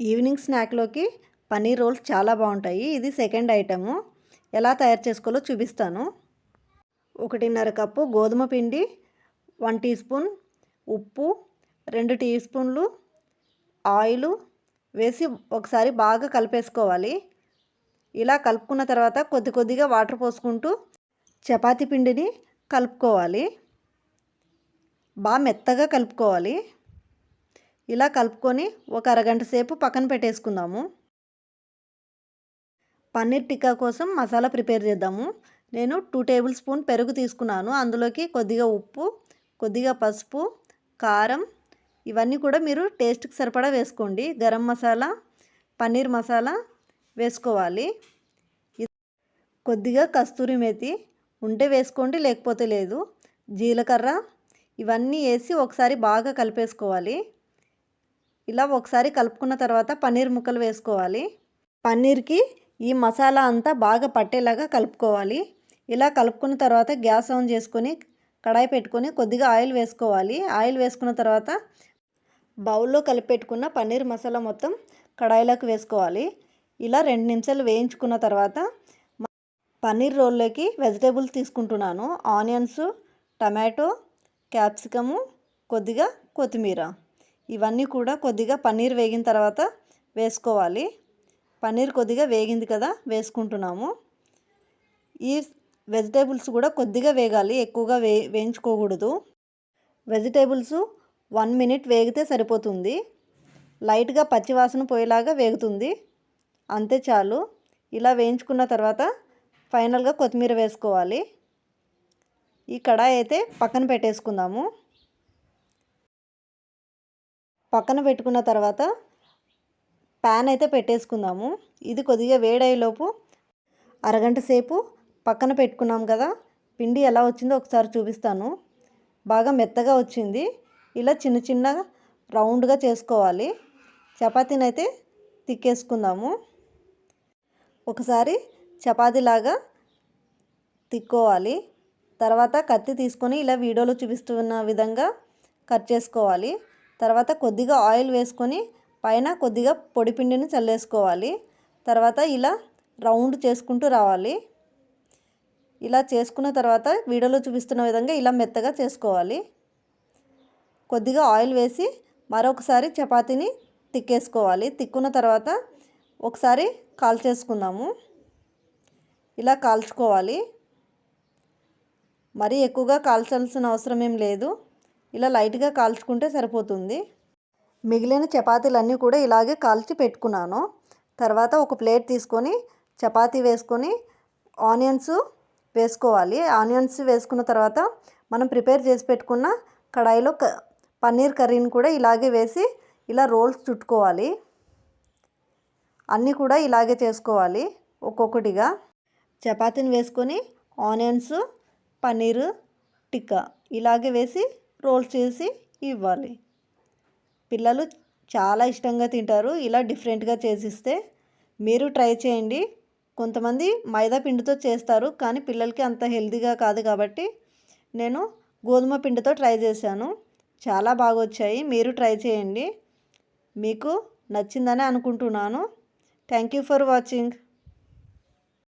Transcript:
Evening స్నాక్లోకి paneer roles చాలా బాగుంటాయి. ఇది సెకండ్ ఐటము. ఎలా తయారు చేసుకోవాలో చూపిస్తాను. ఒకటిన్నర కప్పు గోధుమ పిండి వన్ టీ స్పూన్ ఉప్పు రెండు టీ స్పూన్లు ఆయిల్ వేసి ఒకసారి బాగా కలిపేసుకోవాలి. ఇలా కలుపుకున్న తర్వాత కొద్ది కొద్దిగా వాటర్ పోసుకుంటూ చపాతీ పిండిని కలుపుకోవాలి. బాగా మెత్తగా కలుపుకోవాలి. ఇలా కలుపుకొని ఒక అరగంట సేపు పక్కన పెట్టేసుకుందాము. పన్నీర్ టిక్కా కోసం మసాలా ప్రిపేర్ చేద్దాము. నేను టూ టేబుల్ స్పూన్ పెరుగు తీసుకున్నాను. అందులోకి కొద్దిగా ఉప్పు కొద్దిగా పసుపు కారం ఇవన్నీ కూడా మీరు టేస్ట్కి సరిపడా వేసుకోండి. గరం మసాలా పన్నీర్ మసాలా వేసుకోవాలి. కొద్దిగా కస్తూరి మేతి ఉంటే వేసుకోండి లేకపోతే లేదు. జీలకర్ర ఇవన్నీ వేసి ఒకసారి బాగా కలిపేసుకోవాలి. ఇలా ఒకసారి కలుపుకున్న తర్వాత పన్నీర్ ముక్కలు వేసుకోవాలి. పన్నీర్కి ఈ మసాలా అంతా బాగా పట్టేలాగా కలుపుకోవాలి. ఇలా కలుపుకున్న తర్వాత గ్యాస్ ఆన్ చేసుకొని కడాయి పెట్టుకొని కొద్దిగా ఆయిల్ వేసుకోవాలి. ఆయిల్ వేసుకున్న తర్వాత బౌల్లో కలిపెట్టుకున్న పన్నీర్ మసాలా మొత్తం కడాయిలోకి వేసుకోవాలి. ఇలా రెండు నిమిషాలు వేయించుకున్న తర్వాత పన్నీర్ రోల్లోకి వెజిటేబుల్స్ తీసుకుంటున్నాను. ఆనియన్స్ టమాటో క్యాప్సికము కొద్దిగా కొత్తిమీర. ఇవన్నీ కూడా కొద్దిగా పన్నీర్ వేగిన తర్వాత వేసుకోవాలి. పన్నీర్ కొద్దిగా వేగింది కదా వేసుకుంటున్నాము. ఈ వెజిటేబుల్స్ కూడా కొద్దిగా వేగాలి ఎక్కువగా వే వేయించుకోకూడదు. వెజిటేబుల్స్ వన్ మినిట్ వేగితే సరిపోతుంది. లైట్గా పచ్చివాసన పోయేలాగా వేగుతుంది. అంతే చాలు. ఇలా వేయించుకున్న తర్వాత ఫైనల్గా కొత్తిమీర వేసుకోవాలి. ఈ కడాయి అయితే పక్కన పెట్టేసుకుందాము. పక్కన పెట్టుకున్న తర్వాత ప్యాన్ అయితే పెట్టేసుకుందాము. ఇది కొద్దిగా వేడయ్యేలోపు అరగంట సేపు పక్కన పెట్టుకున్నాం కదా పిండి ఎలా వచ్చిందో ఒకసారి చూపిస్తాను. బాగా మెత్తగా వచ్చింది. ఇలా చిన్న చిన్న రౌండ్గా చేసుకోవాలి. చపాతీని అయితే తిక్కేసుకుందాము. ఒకసారి చపాతీలాగా తిక్కోవాలి. తర్వాత కత్తి తీసుకొని ఇలా వీడియోలో చూపిస్తున్న విధంగా కట్ చేసుకోవాలి. తర్వాత కొద్దిగా ఆయిల్ వేసుకొని పైన కొద్దిగా పొడి పిండిని చల్లేసుకోవాలి. తర్వాత ఇలా రౌండ్ చేసుకుంటూ రావాలి. ఇలా చేసుకున్న తర్వాత వీడియోలో చూపిస్తున్న విధంగా ఇలా మెత్తగా చేసుకోవాలి. కొద్దిగా ఆయిల్ వేసి మరొకసారి చపాతీని తిక్కేసుకోవాలి. తిక్కున్న తర్వాత ఒకసారి కాల్ చేసుకుందాము ఇలా కాల్చుకోవాలి. మరీ ఎక్కువగా కాల్చాల్సిన అవసరం ఏం లేదు. ఇలా లైట్గా కాల్చుకుంటే సరిపోతుంది. మిగిలిన చపాతీలన్నీ కూడా ఇలాగే కాల్చి పెట్టుకున్నాను. తర్వాత ఒక ప్లేట్ తీసుకొని చపాతీ వేసుకొని ఆనియన్స్ వేసుకోవాలి. ఆనియన్స్ వేసుకున్న తర్వాత మనం ప్రిపేర్ చేసి పెట్టుకున్న కడాయిలో పన్నీర్ కర్రీని కూడా ఇలాగే వేసి ఇలా రోల్స్ చుట్టుకోవాలి. అన్నీ కూడా ఇలాగే చేసుకోవాలి ఒక్కొక్కటిగా. చపాతీని వేసుకొని ఆనియన్స్ పన్నీరు టిక్కా ఇలాగే వేసి రోల్స్ చేసి ఇవ్వాలి. పిల్లలు చాలా ఇష్టంగా తింటారు. ఇలా డిఫరెంట్గా చేసిస్తే మీరు ట్రై చేయండి. కొంతమంది మైదా పిండితో చేస్తారు. కానీ పిల్లలకి అంత హెల్తీగా కాదు కాబట్టి నేను గోధుమ పిండితో ట్రై చేశాను. చాలా బాగా వచ్చాయి మీరు ట్రై చేయండి. మీకు నచ్చిందని అనుకుంటున్నాను. Thank you for watching.